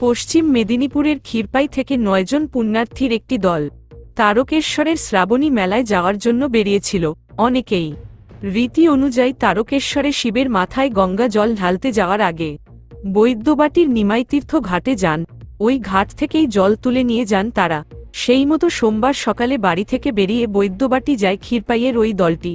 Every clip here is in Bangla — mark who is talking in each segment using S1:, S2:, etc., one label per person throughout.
S1: পশ্চিম মেদিনীপুরের ক্ষীরপাই থেকে নয়জন পুণ্যার্থীর একটি দল তারকেশ্বরের শ্রাবণী মেলায় যাওয়ার জন্য বেরিয়েছিল। অনেকেই রীতি অনুযায়ী তারকেশ্বরে শিবের মাথায় গঙ্গা জল ঢালতে যাওয়ার আগে বৈদ্যবাটির নিমাইতীর্থ ঘাটে যান। ওই ঘাট থেকেই জল তুলে নিয়ে যান তারা। সেই মতো সোমবার সকালে বাড়ি থেকে বেরিয়ে বৈদ্যবাটি যায় ক্ষীরপাইয়ের ওই দলটি।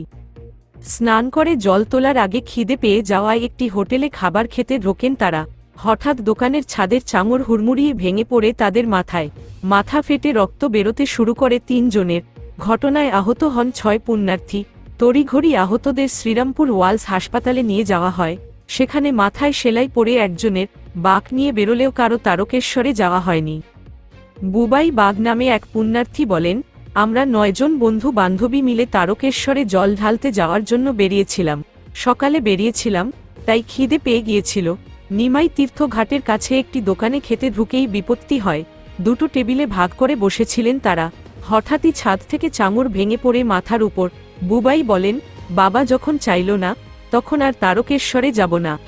S1: স্নান করে জল তোলার আগে খিদে পেয়ে যাওয়ায় একটি হোটেলে খাবার খেতে ঢোকেন তারা। হঠাৎ দোকানের ছাদের চাঙর হুড়মুড়িয়ে ভেঙে পড়ে তাদের মাথায়। মাথা ফেটে রক্ত বেরোতে শুরু করে তিনজনের। ঘটনায় আহত হন ছয় পুণ্যার্থী। তড়িঘড়ি আহতদের শ্রীরামপুর ওয়ালস হাসপাতালে নিয়ে যাওয়া হয়। সেখানে মাথায় সেলাই পড়ে একজনের বাঘ নিয়ে বেরোলেও কারও তারকেশ্বরে যাওয়া হয়নি। বুবাই বাগ নামে এক পুণ্যার্থী বলেন, আমরা নয়জন বন্ধু বান্ধবী মিলে তারকেশ্বরে জল ঢালতে যাওয়ার জন্য বেরিয়েছিলাম। সকালে বেরিয়েছিলাম, তাই খিদে পেয়ে গিয়েছিল। নিমাই তীর্থ ঘাটের কাছে একটি দোকানে খেতে ঢুকেই বিপত্তি হয়। দুটো টেবিলে ভাগ করে বসেছিলেন তারা। হঠাৎই ছাদ থেকে চাঙড় ভেঙে পড়ে মাথার উপর। বুবাই বলেন, বাবা যখন চাইল না, তখন আর তারকেশ্বরে যাব না।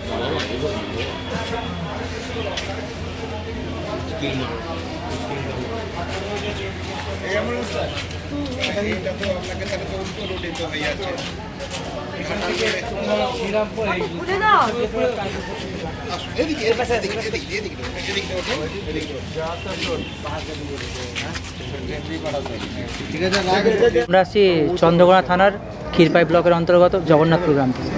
S2: আমরা আসছি চন্দ্রকোনা থানার ক্ষীরপাই ব্লকের অন্তর্গত জগন্নাথপুর গ্রাম থেকে।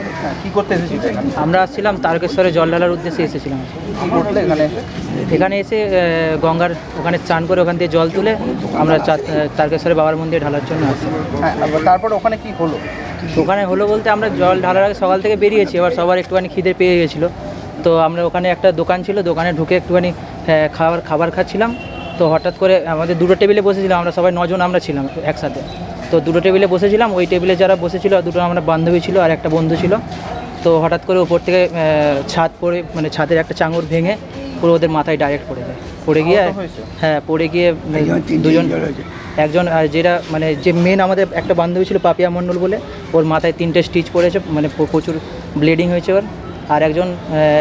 S3: কি করতে এসেছিস
S2: আমরা আসছিলাম তারকেশ্বরে জল ঢালার উদ্দেশ্যে এসেছিলাম।
S3: এখানে এসে
S2: এখানে? এসে গঙ্গার ওখানে স্নান করে ওখান দিয়ে জল তুলে আমরা তারকেশ্বরে বাবার মন্দিরে ঢালার জন্য আসছি
S3: হ্যাঁ তারপর ওখানে কি হলো?
S2: ওখানে হলো বলতে আমরা জল ঢালার আগে সকাল থেকে বেরিয়েছি এবার সবার একটুখানি খিদে পেয়ে গেছিল। তো আমরা ওখানে একটা দোকান ছিল দোকানে ঢুকে একটুখানি আহ, খাবার খাবার খাচ্ছিলাম। তো হঠাৎ করে আমাদের দুটো টেবিলে বসেছিলাম আমরা সবাই নজন আমরা ছিলাম একসাথে। তো দুটো টেবিলে বসেছিলাম ওই টেবিলে যারা বসেছিল দুটো আমরা বান্ধবী ছিল আর একটা বন্ধু ছিল। তো হঠাৎ করে ওপর থেকে ছাদ পড়ে মানে ছাদের একটা চাঙড় ভেঙে পুরো ওদের মাথায় ডাইরেক্ট পড়ে যায়। পড়ে গিয়ে হ্যাঁ পড়ে গিয়ে দুজন একজন যেটা মানে যে মেন আমাদের একটা বান্ধবী ছিল পাপিয়া মণ্ডল বলে ওর মাথায় তিনটে স্টিচ পড়েছে মানে প্রচুর ব্লিডিং হয়েছে ওর। আর একজন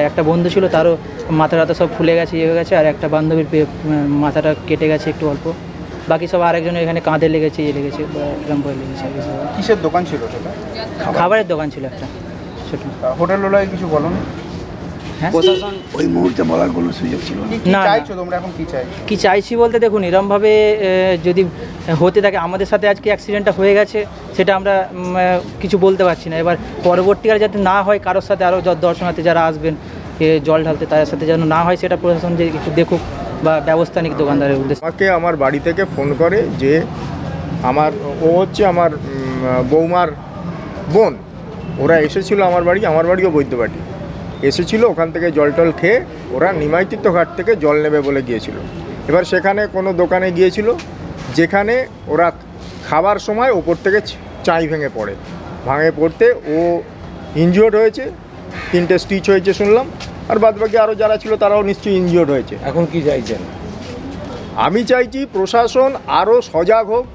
S2: একটা বন্ধু ছিল তারও মাথা টাথা সব ফুলে গেছে ইয়ে হয়ে গেছে আর একটা বান্ধবীর মাথাটা কেটে গেছে একটু অল্প। বাকি সব আরেকজনের এখানে কাঁধে লেগেছে ইয়ে লেগেছে এরকম করে লেগেছে।
S3: কিসের দোকান ছিল সেটা?
S2: খাবারের দোকান ছিল একটা ছোটো।
S3: হোটেল কিছু বলো
S2: হ্যাঁ?
S4: ওই মুহূর্তে বলার কোনো সুযোগ ছিল না।
S3: চাইছো তোমরা এখন কি চাইছো?
S2: কি চাইছি বলতে দেখুন এরমভাবে যদি হতে থাকে আমাদের সাথে আজকে অ্যাক্সিডেন্টটা হয়ে গেছে সেটা আমরা কিছু বলতে পারছি না। এবার পরবর্তীকালে যাতে না হয় কারোর সাথে আরও দর্শনার্থী যারা আসবেন জল ঢালতে তাদের সাথে যেন না হয় সেটা প্রশাসন যে একটু দেখুক বা ব্যবস্থা নিক দোকানদারের উদ্দেশ্যে।
S5: আমাকে আমার বাড়ি থেকে ফোন করে যে আমার ও হচ্ছে আমার বৌমার বোন। ওরা এসেছিল আমার বাড়ি আমার বাড়িও বৈদ্যবাটি। এসেছিল ওখান থেকে জল টল খেয়ে ওরা নিমাইতিত্ব ঘাট থেকে জল নেবে বলে গিয়েছিল। এবার সেখানে কোনো দোকানে গিয়েছিল যেখানে ওরা খাবার সময় ওপর থেকে চাই ভেঙে পড়ে। ভাঙে পড়তে ও ইনজিওর্ড হয়েছে তিনটে স্টিচ হয়েছে শুনলাম আর বাদবাকি আরও যারা ছিল তারাও নিশ্চয়ই ইনজিওর্ড হয়েছে।
S6: এখন কি চাইছেন?
S5: আমি চাইছি প্রশাসন আরও সজাগ হোক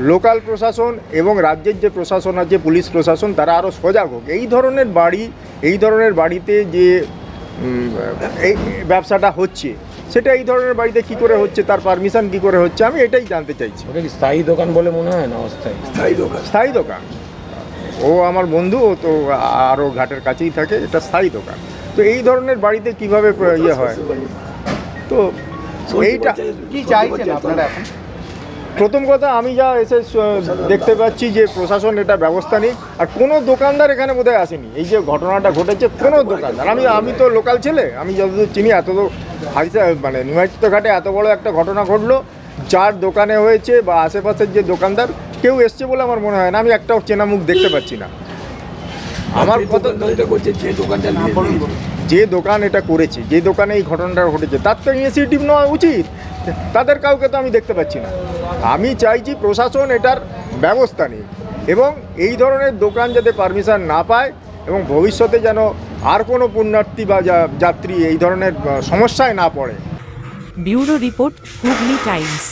S5: লোকাল প্রশাসন এবং রাজ্যের যে প্রশাসন আছে পুলিশ প্রশাসন তারা আরও সজাগ হোক। এই ধরনের বাড়ি এই ধরনের বাড়িতে যে এই ব্যবসাটা হচ্ছে সেটা এই ধরনের বাড়িতে কি করে হচ্ছে তার পারমিশন কি করে হচ্ছে আমি এটাই জানতে চাইছি।
S6: ওটা কি স্থায়ী দোকান বলে মনে হয় না অস্থায়ী?
S4: স্থায়ী দোকান।
S5: স্থায়ী দোকান। ও আমার বন্ধু ও তো আরও ঘাটের কাছেই থাকে এটা স্থায়ী দোকান। তো এই ধরনের বাড়িতে কীভাবে ইয়ে হয়? তো এইটা
S3: কি চাইছেন আপনারা এখন?
S5: প্রথম কথা আমি যা এসে দেখতে পাচ্ছি যে প্রশাসন এটা ব্যবস্থা নিক আর কোনো দোকানদার এখানে বোধহয় আসেনি। এই যে ঘটনাটা ঘটেছে কোনো দোকানদার। আমি আমি তো লোকাল ছেলে আমি যতদূর চিনি এত তো মানে নিমাচিত ঘাটে এত বড় একটা ঘটনা ঘটলো যার দোকানে হয়েছে বা আশেপাশের যে দোকানদার কেউ এসছে বলে আমার মনে হয় না আমি একটাও চেনা মুখ দেখতে পাচ্ছি না। আমার কথা
S4: করছে যে দোকানটা
S5: যে দোকান এটা করেছে যে দোকানে এই ঘটনাটা ঘটেছে তার তো ইনিশিয়েটিভ নেওয়া উচিত তাদের কাউকে তো আমি দেখতে পাচ্ছি না আমি চাইছি প্রশাসন এটার ব্যবস্থা নিই এবং এই ধরনের দোকান যাতে পারমিশন না পায় এবং ভবিষ্যতে যেন আর কোনো পুণ্যার্থী বা যা- যাত্রী এই ধরনের সমস্যায় না পড়ে
S1: ব্যুরো রিপোর্ট হুগলি টাইমস